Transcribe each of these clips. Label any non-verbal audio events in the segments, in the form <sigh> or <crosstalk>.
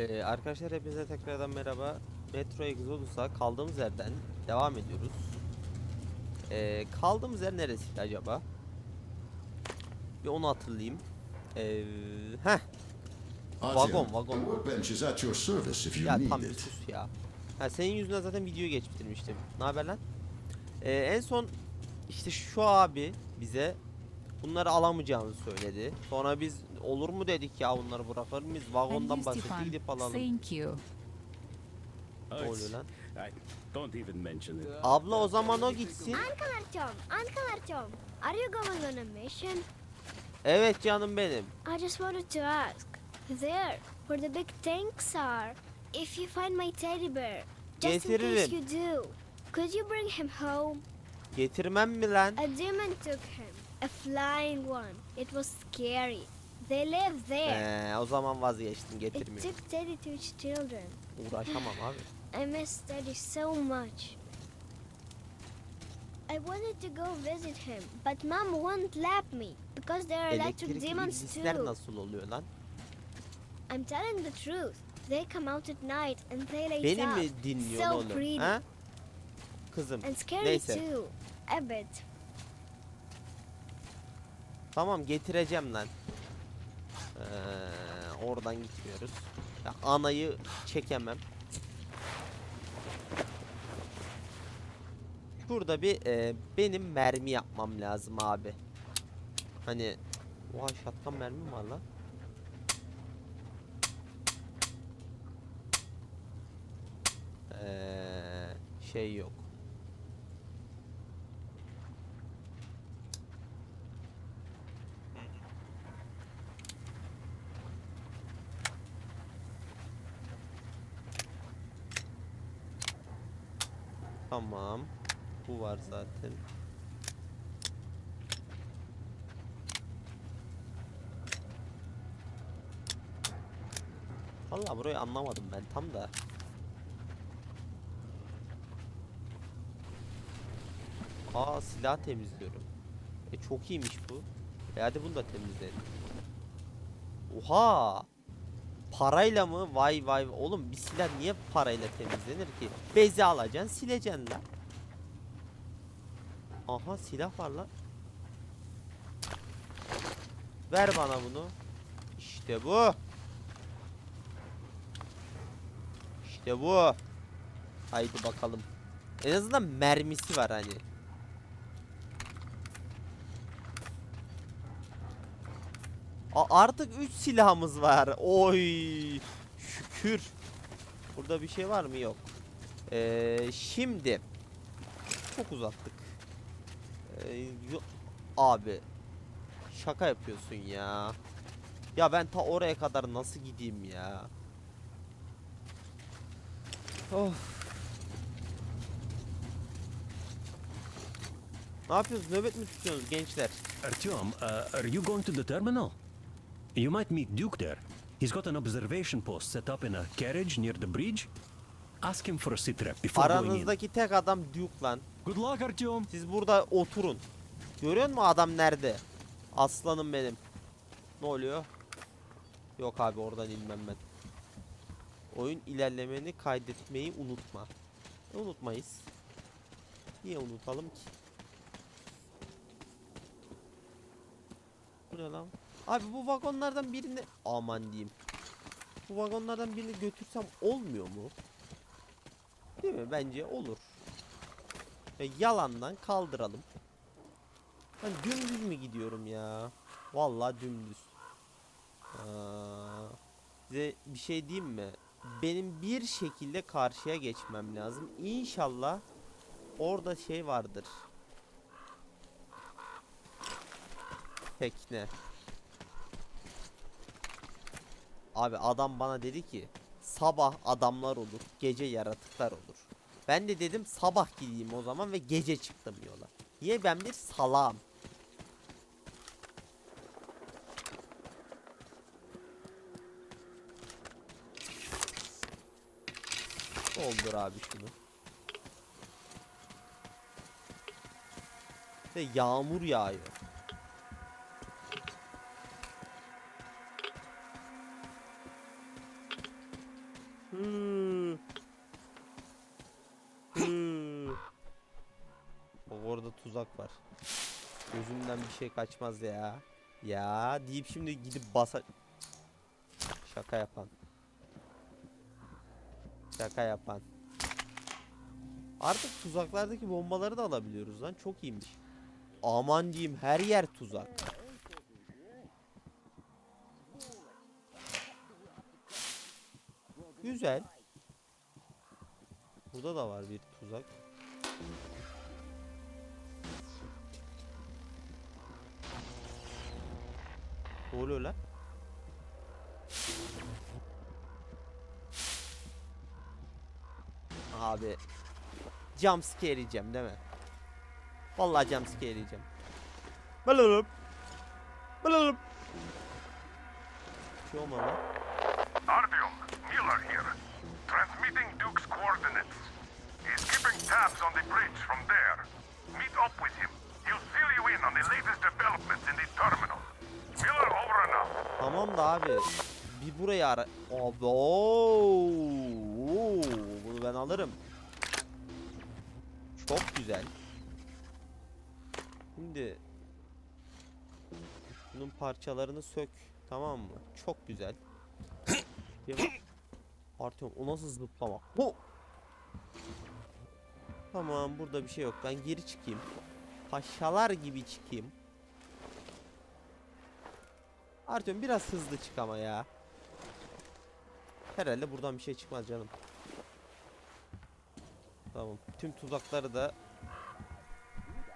Ee, arkadaşlar hepinize tekrardan merhaba. Metro Exodus'a kaldığımız yerden devam ediyoruz. Ee, kaldığımız yer neresiydi acaba? Bir onu hatırlayayım. Ee, heh, vagon vagon. Ya tam bir sus ya. Ha senin yüzünden zaten video geç bitirmiştim. Ne haber lan? Ee, en son işte şu abi bize bunları alamayacağını söyledi. Sonra biz olur mu dedik ya bunları bırakır mıyız? Vagondan Stefan, gidip alalım. thank you. Ne oluyor lan? Don't even mention it. Abla o zaman o gitsin. Uncle Artyom, Uncle Artyom, are you going on a mission? Evet canım benim. I just wanted to ask. There, where the big tanks are. If you find my teddy bear, just in case you do, could you bring him home? Getirmem mi lan? A demon took him, a flying one. It was scary. They live there. Ee, o zaman vazgeçtim It getirmiyorum. took Teddy to its children. Uğraşamam abi. I miss Teddy so much. I wanted to go visit him, but Mom won't let me because there are electric Elektrikli demons too. nasıl oluyor lan? I'm telling the truth. They come out at night and they lay Beni up. mi dinliyorsun so oğlum? pretty. Ha? Kızım. And scary Neyse. too. A bit. Tamam getireceğim lan. Ee, oradan gitmiyoruz. Ya, anayı çekemem. Şurada bir e, benim mermi yapmam lazım abi. Hani Oha şatkan mermi mi var lan? Ee, şey yok. Tamam. Bu var zaten. Vallahi burayı anlamadım ben tam da. Aa silah temizliyorum. E çok iyiymiş bu. E hadi bunu da temizleyelim. Oha! Parayla mı? Vay vay. Oğlum bir silah niye parayla temizlenir ki? Bezi alacaksın, sileceksin lan. Aha silah var lan. Ver bana bunu. İşte bu. İşte bu. Haydi bakalım. En azından mermisi var hani. A- artık 3 silahımız var. Oy. Şükür. Burada bir şey var mı? Yok. Ee, şimdi çok uzattık. Ee, abi şaka yapıyorsun ya. Ya ben ta oraya kadar nasıl gideyim ya? Of. Ne yapıyorsunuz? Nöbet mi tutuyorsunuz gençler? Artyom, uh, are you going to the terminal? You might meet Duke there. He's got an observation post set up in a carriage near the bridge. Ask him for a sit rep before going in. Aranızdaki tek adam Duke lan. Good luck, Artyom. Siz burada oturun. Görüyor musun adam nerede? Aslanım benim. Ne oluyor? Yok abi oradan inmem ben. Oyun ilerlemeni kaydetmeyi unutma. E, unutmayız. Niye unutalım ki? Bu ne lan? Abi bu vagonlardan birini aman diyeyim. Bu vagonlardan birini götürsem olmuyor mu? Değil mi? Bence olur. Ve yalandan kaldıralım. Ben dümdüz mü gidiyorum ya? Vallahi dümdüz. Aa, size bir şey diyeyim mi? Benim bir şekilde karşıya geçmem lazım. İnşallah orada şey vardır. Tekne. Abi adam bana dedi ki sabah adamlar olur, gece yaratıklar olur. Ben de dedim sabah gideyim o zaman ve gece çıktım yola. Niye ben bir salam? Doldur abi şunu. Ve yağmur yağıyor. Hı. Hı. Bak orada tuzak var. Gözümden bir şey kaçmaz ya. Ya deyip şimdi gidip basa... Şaka yapan. Şaka yapan. Artık tuzaklardaki bombaları da alabiliyoruz lan. Çok iyiymiş. Aman diyeyim her yer tuzak. Güzel. Burada da var bir tuzak. Ne oluyor lan? Abi jumpscare yiyeceğim değil mi? Vallahi jumpscare yiyeceğim. Balalım. Balalım. Bir şey olmadı lan. Burayı ara... Abi oo, bunu ben alırım. Çok güzel. Şimdi bunun parçalarını sök. Tamam mı? Çok güzel. <coughs> Artıyorum. O nasıl zıplama? Hu! Tamam burada bir şey yok. Ben geri çıkayım. Paşalar gibi çıkayım. Artyom biraz hızlı çık ama ya. Herhalde buradan bir şey çıkmaz canım. Tamam. Tüm tuzakları da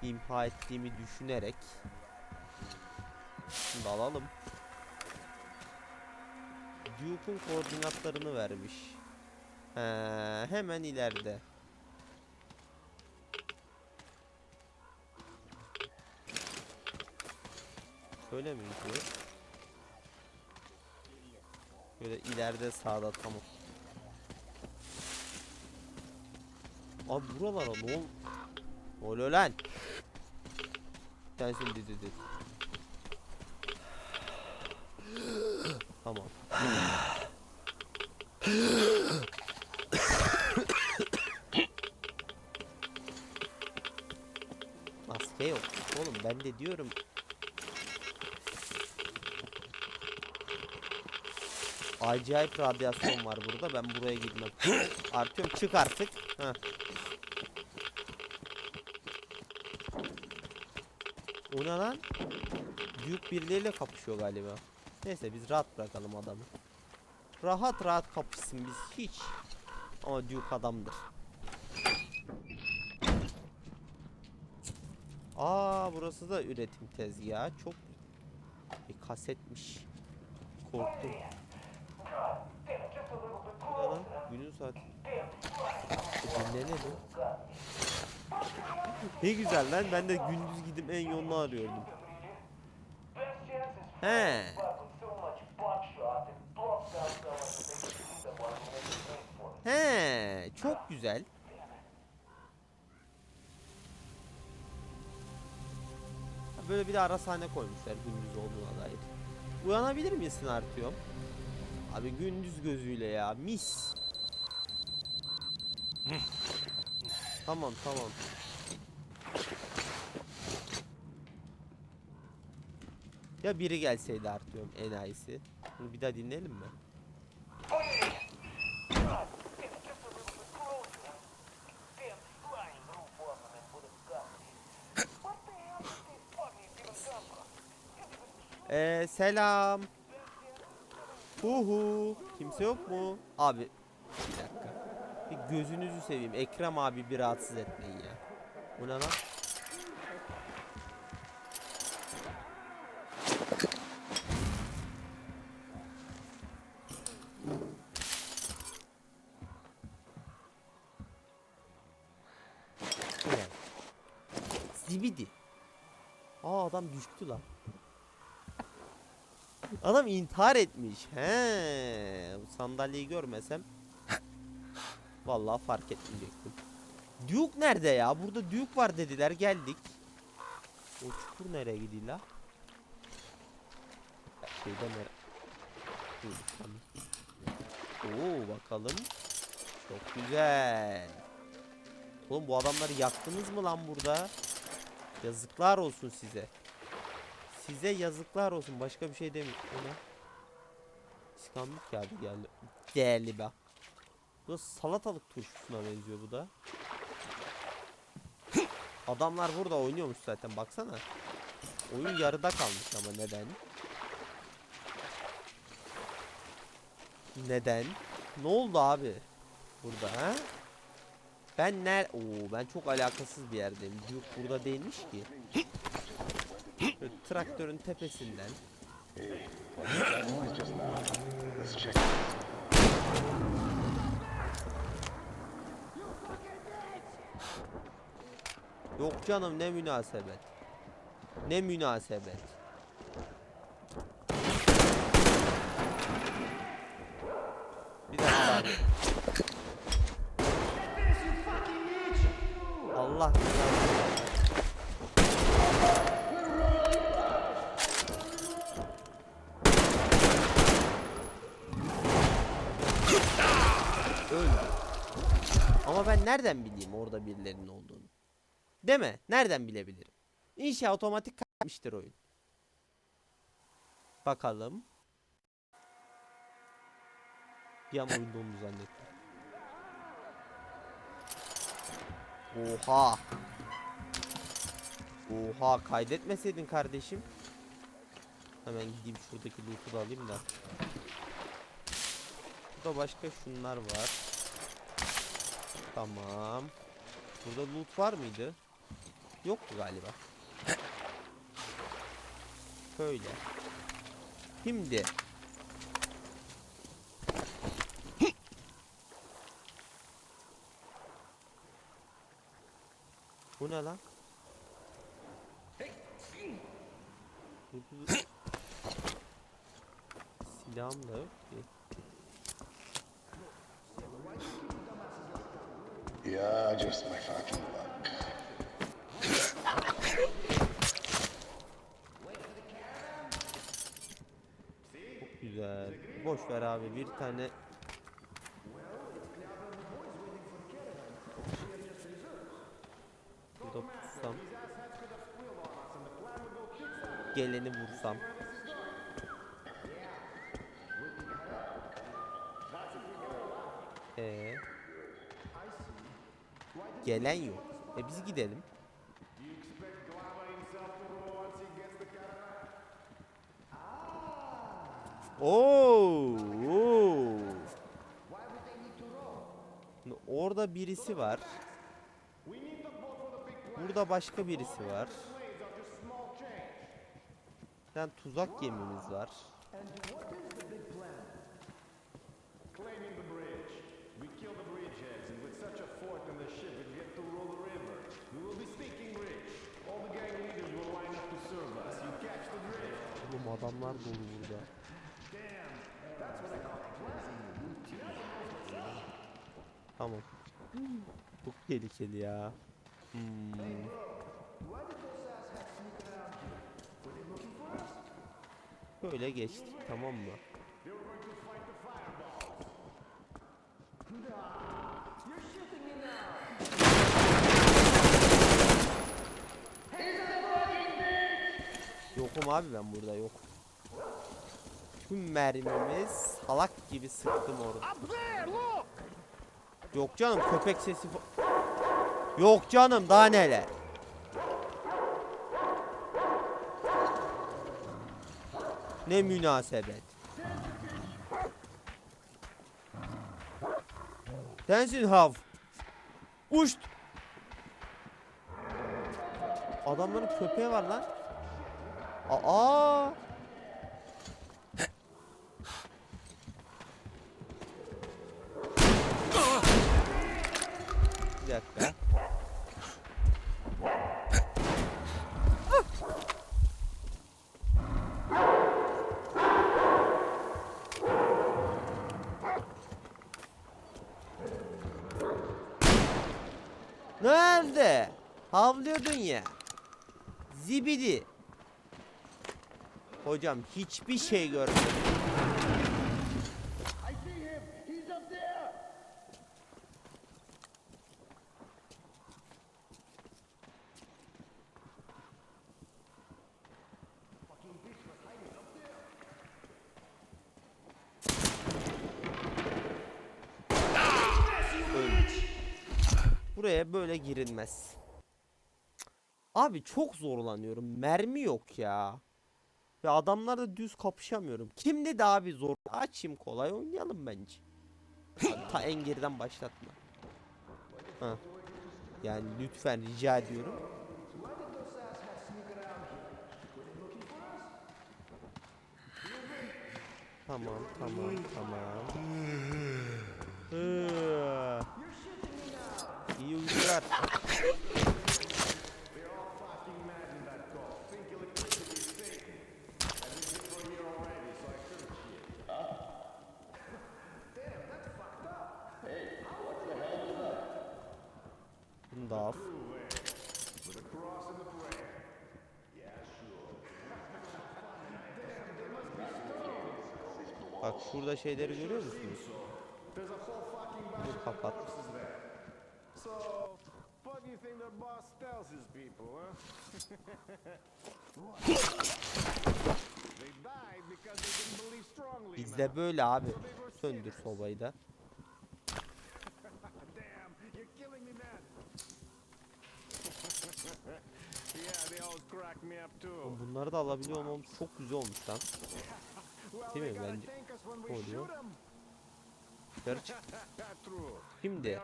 imha ettiğimi düşünerek Şimdi alalım. Duke'un koordinatlarını vermiş. He, hemen ileride. Şöyle mi gidiyor? Böyle ileride sağda tamam. Abi buralara ne ol? Ne oluyor lan? Sensin dedi dedi. Tamam. Maske yok. Oğlum ben de diyorum. Acayip radyasyon var burada. Ben buraya gitmem. <gasps> Artıyorum çık artık. Heh. O ne lan? Duke birileriyle kapışıyor galiba. Neyse biz rahat bırakalım adamı. Rahat rahat kapışsın biz hiç. Ama Duke adamdır. Aa burası da üretim tezgahı. Çok bir kasetmiş. Korktum. Bu ne lan? Günün saati. E, dinlenelim. Ne güzel lan. Ben de gündüz gidip en yolunu arıyordum. He. He, çok güzel. Böyle bir de ara sahne koymuşlar gündüz olduğuna dair. Uyanabilir misin artıyorum? Abi gündüz gözüyle ya mis. tamam tamam. Ya biri gelseydi artıyorum enayisi. Bunu bir daha dinleyelim mi? Ee, selam. Huhu. Kimse yok mu? Abi. Bir dakika. Bir gözünüzü seveyim. Ekrem abi bir rahatsız etmeyin ya. Bu ne lan? Zibidi. Aa adam düştü lan. Adam intihar etmiş. He, bu sandalyeyi görmesem <laughs> vallahi fark etmeyecektim. Duke nerede ya? Burada Duke var dediler. Geldik. O çukur nereye gidiyor la? Şeyde nere? Hı, tamam. Oo bakalım. Çok güzel. Oğlum bu adamları yaktınız mı lan burada? Yazıklar olsun size. Size yazıklar olsun. Başka bir şey demiyorum. O ne? İskambil geldi geldi. Değerli be. Bu da salatalık turşusuna benziyor bu da. Adamlar burada oynuyormuş zaten baksana. Oyun yarıda kalmış ama neden? Neden? Ne oldu abi? Burada ha? Ben ner... Oo ben çok alakasız bir yerdeyim. Duke burada değilmiş ki. Traktörün tepesinden. Yok canım ne münasebet. Ne münasebet. Bir dakika abi. Allah Öldü. Ama nereden bileyim orada birilerinin olduğunu? Değil mi? Nereden bilebilirim? İnşa otomatik kalmıştır oyun. Bakalım. Bir an oyunda onu zannettim. Oha. Oha kaydetmeseydin kardeşim. Hemen gideyim şuradaki loot'u da alayım da. Burada başka şunlar var. Tamam. Burada loot var mıydı? Yoktu galiba. Şöyle. Şimdi. Bu ne lan? Silahım da yok ki. Yeah, just my fucking luck. Çok güzel. Boş ver abi bir tane Burada pussam Geleni vursam Gelen yok. E biz gidelim. Oo, oo. Orada birisi var. Burada başka birisi var. Tane tuzak gemimiz var. Claiming the bridge. We kill the bridgeheads, and a fort on the ship, we get to roll the river. We will be speaking bridge. All the gang leaders will line up to serve us. You catch the drift. Oğlum adamlar dolu burada. Tamam. Çok tehlikeli ya. Hmm. Böyle geçtik tamam mı? Yokum abi ben burada yok. Tüm mermimiz salak gibi sıktım orada. Yok canım köpek sesi Yok canım daha neler. Ne münasebet. Sensin hav. Uçt. Adamların köpeği var lan. Aa. Bir dakika. Nerede? Havlıyordun ya. Zibidi. Hocam hiçbir şey görmedim. Buraya böyle girilmez. Abi çok zorlanıyorum. Mermi yok ya. Ve adamlarla düz kapışamıyorum. Kim dedi abi zor? Açayım kolay oynayalım bence. Ta en geriden başlatma. Ha. Yani lütfen rica ediyorum. Tamam, tamam, tamam. İyi uykular. Bunu da al. Bak şurada şeyleri görüyor musunuz? Bunu kapat. <laughs> Bizde böyle abi. Söndür sobayı da. <laughs> Bunları da alabiliyor olmam çok güzel olmuş lan. Değil mi? Bence oluyor. çık. <laughs> They Şimdi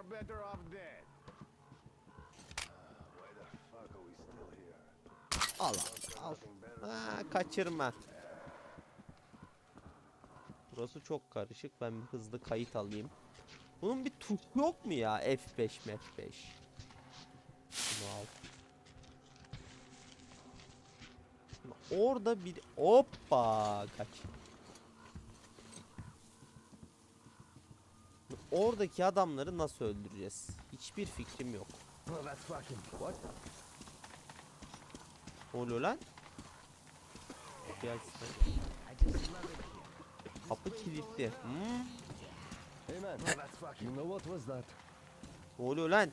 al al. Aa, kaçırma. Burası çok karışık. Ben bir hızlı kayıt alayım. Bunun bir tuşu yok mu ya? F5 F5. Bunu al. Orada bir hoppa kaç. Oradaki adamları nasıl öldüreceğiz? Hiçbir fikrim yok. Ne oluyor lan? Kapıyı. Kapı kilitli. Hmm. Ne oluyor lan?